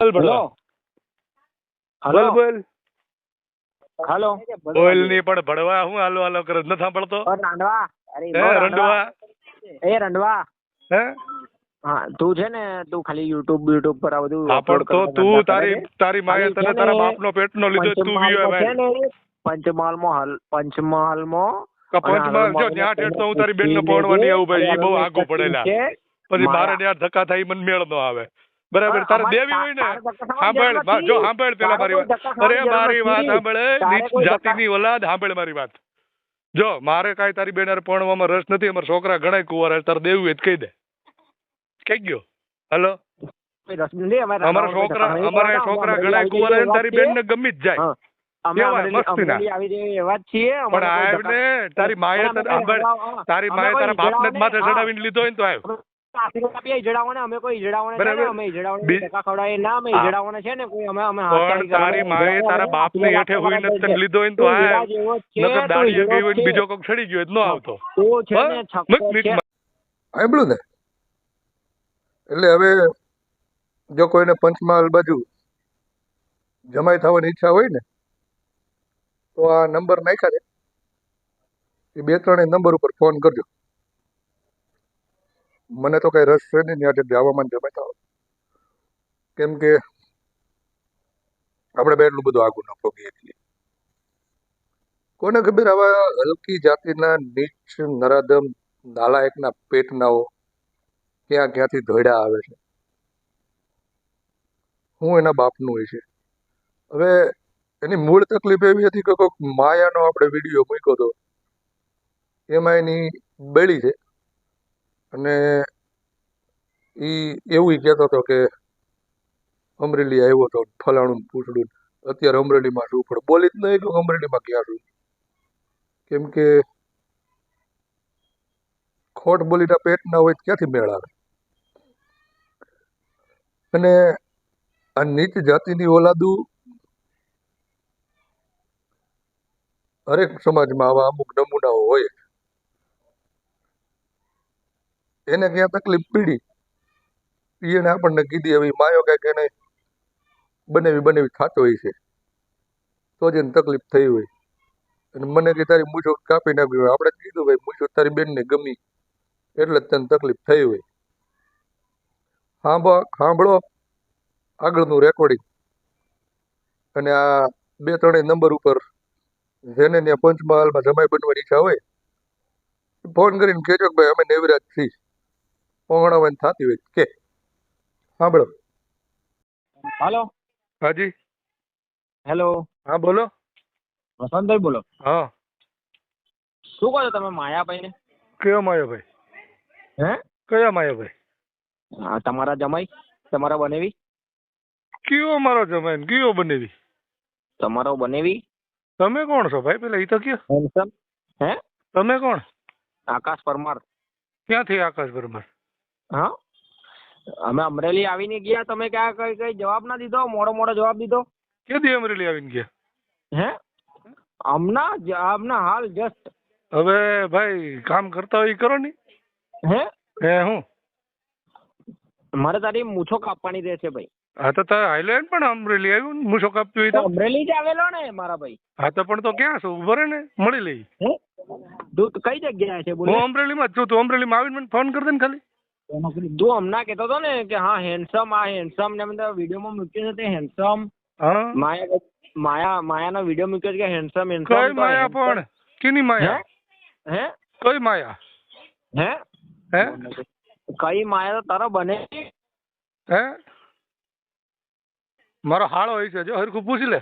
બોલ હેલો. બોલ બોલ. હેલો. બોલની પણ ભડવા હું હાલો હાલો કરે. ન સાંભળતો? રાંડવા. અરે રંડવા? એ રંડવા. હે? હા તું છે ને તું ખાલી યુટ્યુબ યુટ્યુબ પર આ બધું હા તો તું તારી તારી માએ તને તારા બાપનો પેટનો લીધો તું છે ભાઈ. પંચમહાલમાં હલ પંચમહાલમાં પંચમહાલ જો ન્યા ઠેઠ તો હું તારી બેનને આવું ભાઈ ઈ બહુ આગું પડેલા. પછી મારે. ત્યાં ધક્કા થાય મને મેળ નો આવે. બરાબર. તારે દેવી હોય ને? સાંભળ જો સાંભળ પેલા મારી વાત. અરે મારી વાત. સાંભળ નીચ જાતિની ઓલાદ સાંભળ મારી વાત. જો મારે કાંઈ તારી બેન પરણવામાં રસ નથી અમારા છોકરા ઘણા કુવાર તારે દેવું હોય કહી દે. કઈ ગયો? હલો. અમારે છોકરા અમારા છોકરા ઘણા કુવાર ને તારી બેન ને ગમી જ જાય. તારી માએ તારા બાપ ને માથે ચડાવીને લીધો હોય ને તો આવ્યો. અમે આશીર્વાદ અમે કોઈ ઈજડાઓને છે ને, અમે ઈજડાઓને બી- ધક્કા ના, અમે હા. છે ને કોઈ અમે અમે પણ તારી માએ તારા બાપની હેઠે હોઈને જ લીધો હોય તો આ હીરા જેવો જ છે, નકર તું ગઈ હોય ને જ છે. બીજો કોક ચડી ગયો હોય ન આવતો. તું છે ને છક્કો મત ને. એટલે હવે જો કોઈને પંચમહાલ બાજુ જમાઈ થવાની ઈચ્છા હોય ને તો આ નંબર નાખ્યા છે. એ બે ત્રણેય નંબર ઉપર ફોન કરજો. મને તો કઈ રસ છે નહીં, ત્યાંથી જવામાં જમાતા કેમ કે આપણે બે એટલું બધું આગું ન ભોગીએ છીએ. કોને ખબર આવા હલકી જાતિના નીચ નરાધમ નાલાયકના પેટનાઓ ક્યાં ક્યાંથી ધોડ્યા આવે છે? હું એના બાપનું હોય છે. હવે એની મૂળ તકલીફ એવી હતી કે કોઈક માયાનો આપણે વીડિયો મૂક્યો હતો એમાં એની બેળી છે. અને એ એવું કહેતો હતો કે અમરેલી આવ્યો હતો ફલાણું પૂછડું. અત્યારે અમરેલીમાં શું પણ બોલી જ નહીં કે અમરેલીમાં ક્યાં છું. કેમ કે ખોટ બોલીના પેટ ના હોય ક્યાંથી મેળ આવે? અને આ નીચ જાતિની ઓલાદુ હરેક સમાજમાં આવા અમુક નમૂનાઓ હોય. એને ક્યાં તકલીફ પીડી? એને આપણને કીધી હવે માયો કાંઈક એને બનેવી બનેવી થતો હોય છે. તો જ એને તકલીફ થઈ હોય. અને મને કે તારી મૂછો કાપી નાખી હોય. આપણે કીધું ભાઈ, મૂછો તારી બેનને ગમી એટલે જ તને તકલીફ થઈ હોય. સાંભળો સાંભળો આગળનું રેકોર્ડિંગ અને આ બે ત્રણેય નંબર ઉપર જેને ત્યાં પંચમહાલમાં જમાઈ બનવાની ઈચ્છા હોય, ફોન કરીને કહેજો કે ભાઈ, અમે નેવરાજ છીએ. ઓગણાવન થતી હોય કે સાંભળો. હાલો. હાજી. હેલો. હા બોલો. વસંતભાઈ બોલો. હા. શું કહો છો તમે માયાભાઈ ને કયો માયાભાઈ? હે? કયા માયાભાઈ? હા, તમારા જમાઈ? તમારા બનેવી? કયો મારો જમાઈ કયો બનેવી? તમારો બનેવી? તમે કોણ છો ભાઈ? પેલા ઈ તો કયો. હેન્ડસમ હે? તમે કોણ? આકાશ પરમાર. ક્યાંથી આકાશ બરોબર હા? અમે અમરેલી આવીને ગયા તમે ક્યાં કઈ કઈ જવાબ ના દીધો? મોડો મોડો જવાબ દીધો? કે દી અમરેલી આવીને ગયા? હે? હમણાં જ- હમણાં હાલ જસ્ટ હવે ભાઈ કામ કરતા હોય એ કરો ને. હે? હે હું? મારે તારી મૂછો કાપવાની રહેશે ભાઈ. હા તો તારે હાઈલેન્ડ પણ અમરેલી આવ્યું ને મૂછો કાપતી હોય તો? અમરેલી જ આવેલો ને મારા ભાઈ. હા તો પણ તો ક્યાં છો? ઊભો ને મળી લઈ. તું કઈ જગ્યાએ છે બોલે. હું અમરેલીમાં જ છું તું અમરેલીમાં આવીને મને ફોન કરી દે ને ખાલી. તું હમણાં કેતો હતો ને કે હા હેન્ડસમ આ હેન્ડસમ ને બધા વિડીયોમાં મૂક્યું છે તે હેન્ડસમ માયા માયા માયાનો વીડિયો મૂક્યો છે કે હેન્ડસમ કઈ માયા પણ? કેની માયા? હે? કઈ માયા? હે? હે? કઈ માયા તો તારો બને હે? મારો હાળો હોય છે. જો હરખું પૂછી લે.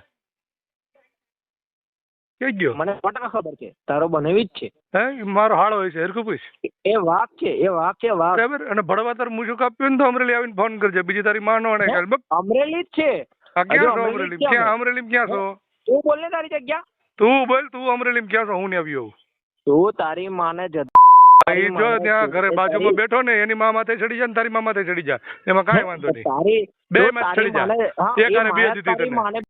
ગયો? મને સો ટકા ખબર છે. તારો બનેવી જ છે. હે? મારો હાળો હોય છે હરખું પૂછ. એ વાઘ છે એ વાઘ છે વાઘ બરાબર? અને ભડવા તાર મૂછું કાપ્યું ને તો અમરેલી આવીને ફોન કરજે. બીજી તારી માનો અને અમરેલી જ છે. ક્યાં છો અમરેલી ક્યાં અમરેલી ક્યાં છો? તું બોલ ને તારી જગ્યા. તું બોલ તું અમરેલી ક્યાં છો? હું ને આવ્યો તું તારી માને જ જો ત્યાં ઘરે બાજુમાં બેઠો ને એની મા માથે ચડી જાય ને તારી મા માથે ચડી જાય એમાં કાંઈ વાંધો નહીં. બે માં ચડી જાય એક અને બે જીતી તને.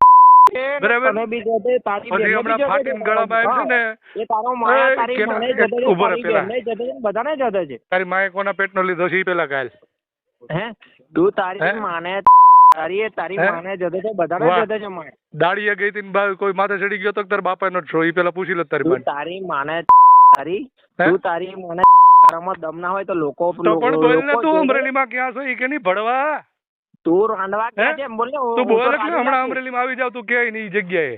માને છે ને બરાબર? તને બી જતે, તારી પછી બી જતે, ફાટીને ગળામાં છે ને. એ તારો માયા તારી કેના- માને જતે છે, ઊભો રહે પેલા. બેનને જતે છે, બધાને જતે છે તારી માએ કોના પેટનો લીધો છે પેલા કાલ. હે? તું તારી માને તારી તારી માને જતો તો બધાને. જતો છે માય. દાડીએ ગઈ હતી ને બા- કોઈ માથે ચડી ગયો તો તાર બાપા નો છો એ પેલા પૂછી લે તારી માને. તારી માને તારી તું તારી માને તારામાં દમ ના હોય તો લોકો તો પણ બોલ ને તું અમરેલીમાં ક્યાં છો? એ કે નહીં ભણવા તું રાંડવા ક્યાં છે બોલ તું બોલ હમણાં. અમરેલીમાં આવી જાવ તું કે નહીં જગ્યાએ.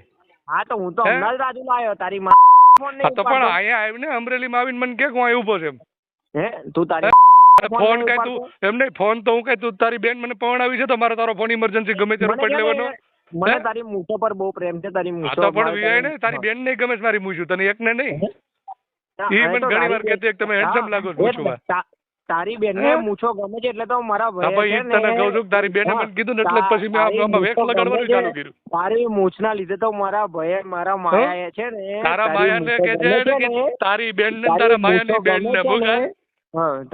હા તો હું તો હે? રાજુ લાયો તારી માં નહીં હા તો પણ અહીંયા આવીને અમરેલીમાં આવીને મને કે હું અહીં ઊભો છે હે તું તારી ફોન કઈ તું એમ નહીં ફોન તો હું કઈ તું તારી બેન મને પરણાવી છે તો મારે તારો ફોન ઇમરજન્સી ગમે ત્યારે મને લેવાનો. મને તારી મૂછો પર બહુ પ્રેમ છે તારી મૂછો તો પણ મારે ને તારી બેન નહીં ગમે છે મારી મૂછું તને એકને નહીં. હા, ઈ મને ઘણી વાર કહેતી કે તમે હેન્ડસમ લાગો છો તારી બેનને ને મૂછો ગમે છે એટલે તો મારા ભાઈ તને કહું છું તારી બેને મને કીધું ને એટલે પછી મેં આમ- વેક્સ તારી લગાડવાનું ચાલુ કર્યું. તારી મૂછના લીધે તો મારા ભાઈ મારા માયા છે ને તારા માયાને કે છે તારી બેન ને તારા માયાની મૂછો બેન ને છે ને, હા